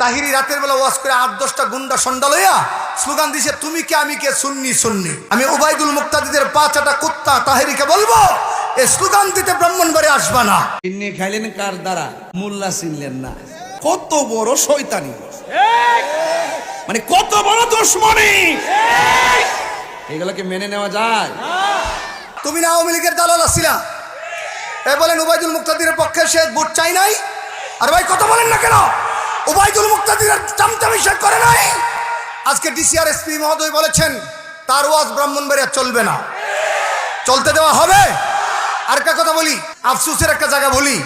তাহিরি রাতের বেলা ওয়াজ করে আট দশটা গুন্ডা সন্ডা লইয়া স্লোগান দিছে তুমি কে আমি কে সুন্নি সুন্নি। আমি উবাইদুল মুক্তাদিদের পাঁচাটা কুত্তা তাহিরিকে বলব এই স্লোগান দিতে ব্রাহ্মণবাড়ি আসবা না। চিন্নি খাইলেন কার দ্বারা? মোল্লা চিনলেন না। কত বড় শয়তানি। মানে কত বড় দুশ্মনী। এগুলোকে মেনে নেওয়া যায়। তুমি না আওয়ামী লীগের দালাল আসছিলা এ বলেন উবাইদুল মুক্তাদিরের পক্ষে সে ভোট চাই নাই? আর ভাই কথা বলেন না কেন? উবাইদুল মুক্তাদিরের চামচামি সে করে নাই। আজকে ডিসিআর এসপি মহোদয় বলেছেন, তার ওয়াজ ব্রাহ্মণবাড়িয়া চলবে না। চলতে দেওয়া হবে। আর একটা কথা বলি, আফসুসের একটা জায়গা বলি,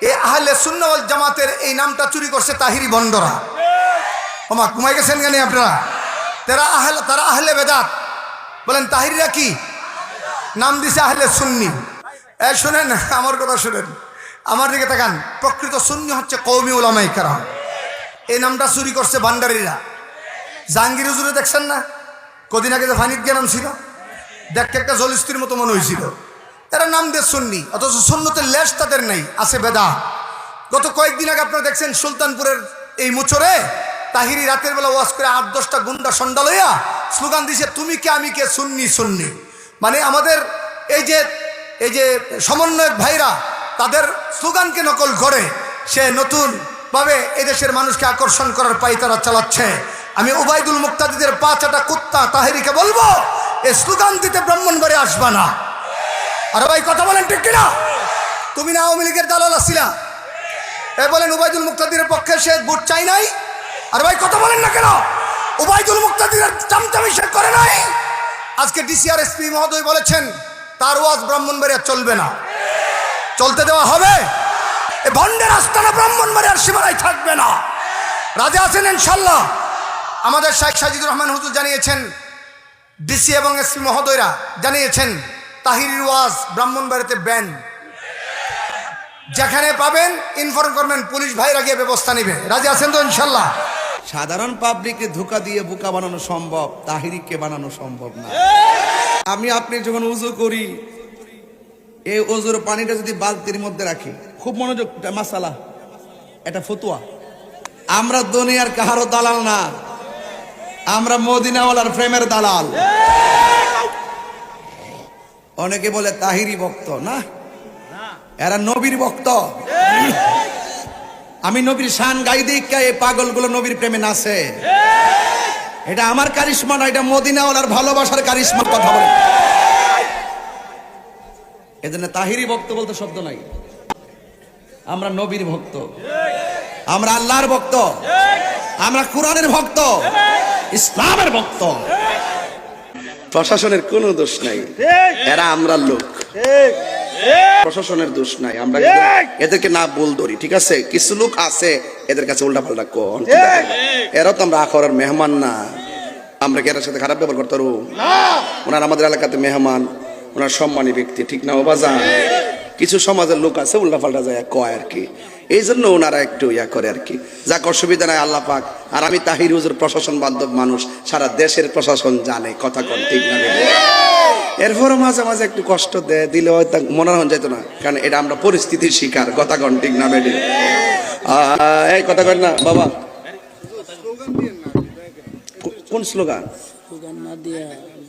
এ আহলে সুন্নওয়াল জামাতের এই নামটা চুরি করছে তাহিরি বন্ডরা। ওমা ঘুমাই গেছেন কেন আপনারা? তারা আহলে তারা আহলে বেদাত। বলেন, তাহিরিরা কি? নাম দিছে আহলে সুন্নি। এ, শোনেন, আমার কথা শোনেন। আমার দিকে তাকান। প্রকৃত সুন্নি হচ্ছে কৌমি ওলামাই কারাম। এই নামটা চুরি করছে ভান্ডারিরা। জাহাঙ্গীর হুজুরে দেখছেন না? কদিন আগে যে ফানিদ নাম ছিল দেখতে একটা জলিস্তির মতো মনে হয়েছিল। এরা নাম দিয়ে সুন্নি, অথচ সুন্নতের লেশ তাদের নেই, আছে বেদা। গত কয়েকদিন আগে আপনারা দেখছেন সুলতানপুরের এই মুচরে তাহিরি রাতের বেলা ওয়াজ করে আট, দশটা গুন্ডা সন্ডা লইয়া স্লোগান দিছে, তুমি কে, আমি কে, সুন্নি সুন্নি। মানে আমাদের এই যে এই যে সমন্বয়ক ভাইরা, তাদের স্লোগানকে নকল করে সে নতুন ভাবে এদেশের মানুষকে আকর্ষণ করার পাই তারা চালাচ্ছে। আমি উবাইদুল মুক্তাদিদের পাঁচাটা কুত্তা তাহেরিকে বলব, এ স্লোগান দিতে ব্রাহ্মণবাড়ি আসবা না। আরে ভাই, কথা বলেন ঠিক কিনা? তুমি না আওয়ামী লীগের দালাল আসছিলা এ বলেন, উবাইদুল মুক্তাদিরের পক্ষে সে ভোট চাই নাই? আর ভাই, কথা বলেন না কেন? উবাইদুল মুক্তাদিরের চামচামি সে করে নাই? আজকে ডিসিআর এসপি মহোদয় বলেছেন, তার ওয়াজ ব্রাহ্মণবাড়িয়া চলবে না। চলতে দেওয়া হবে? ভণ্ডের আস্তানা ব্রাহ্মণবাড়িয়ার সীমানায় থাকবে না। রাজা আছেন ইনশাল্লাহ? আমাদের শাইখ সাজিদুর রহমান হুজুর জানিয়েছেন, ডিসি এবং এসপি মহোদয়রা জানিয়েছেন তাহিরির ওয়াজ ব্রাহ্মণবাড়িতে ব্যান। যেখানে পাবেন ইনফর্ম করবেন, পুলিশ ভাইরা গিয়ে ব্যবস্থা নেবে। রাজি আছেন তো ইনশাল্লাহ? সাধারণ পাবলিককে ধোকা দিয়ে বোকা বানানো সম্ভব, তাহিরিকে বানানো সম্ভব না। আমি আপনি যখন উজু করি এই ওজুর পানিটা যদি বালতির মধ্যে রাখি, খুব মনোযোগ মাসালা, এটা ফতুয়া। আমরা দুনিয়ার কাহারও দালাল না। আমরা মদিনাওয়ালার প্রেমের দালাল। অনেকে বলে তাহিরি ভক্ত, না? এরা নবীর ভক্ত। আমি নবীর শান গাই দিকা এই পাগলগুলো নবীর প্রেমে নাচে। এটা আমার কারিশ্মা না, এটা মদিনাওয়ালার ভালোবাসার কারিশমার কথা বলে। এজন্য তাহিরি ভক্ত বলতে শব্দ নাই। আমরা নবীর ভক্ত। আমরা আল্লাহর ভক্ত। আমরা কোরআনের ভক্ত। ইসলামের ভক্ত। প্রশাসনের কোনো দোষ নাই। এরা আমরা লোক। প্রশাসনের দোষ নাই। আমরা এদেরকে না বল ধরি ঠিক আছে? কিছু লোক আছে এদের কাছে উল্টা পাল্টা কন এরা তো আমরা আখরার মেহমান না। আমরা কি এর সাথে খারাপ ব্যবহার করতে পারব? ওনার আমাদের এলাকাতে মেহমান। ওনার সম্মানী ব্যক্তি ঠিক না ও বাজান কিছু সমাজের লোক আছে উল্টা পাল্টা যায় কয় আর কি। এই জন্য ওনারা একটু ইয়া করে আর কি। যাক অসুবিধা নাই আল্লাহ পাক। আর আমি তাহির হুজুর প্রশাসন বান্ধব মানুষ সারা দেশের প্রশাসন জানে কথা কন ঠিক না? এরপরও মাঝে মাঝে একটু কষ্ট দেয় দিলে হয়তো মনে হন যেত না কারণ এটা আমরা পরিস্থিতির শিকার কথা কন ঠিক না বেটি? এই কথা কন না বাবা। কোন স্লোগান না দিয়া।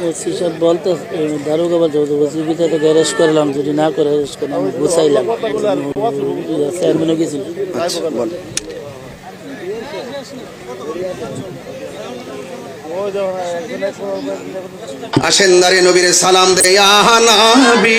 ওসি সব বলতো দারোগা তো গ্যারেজ করলাম যদি না করে গ্যারেজ করলাম গুছাইলাম। চেয়ারম্যানও গেছিল আচ্ছা আসেন নারী নবীরে সালাম দে আহা নবী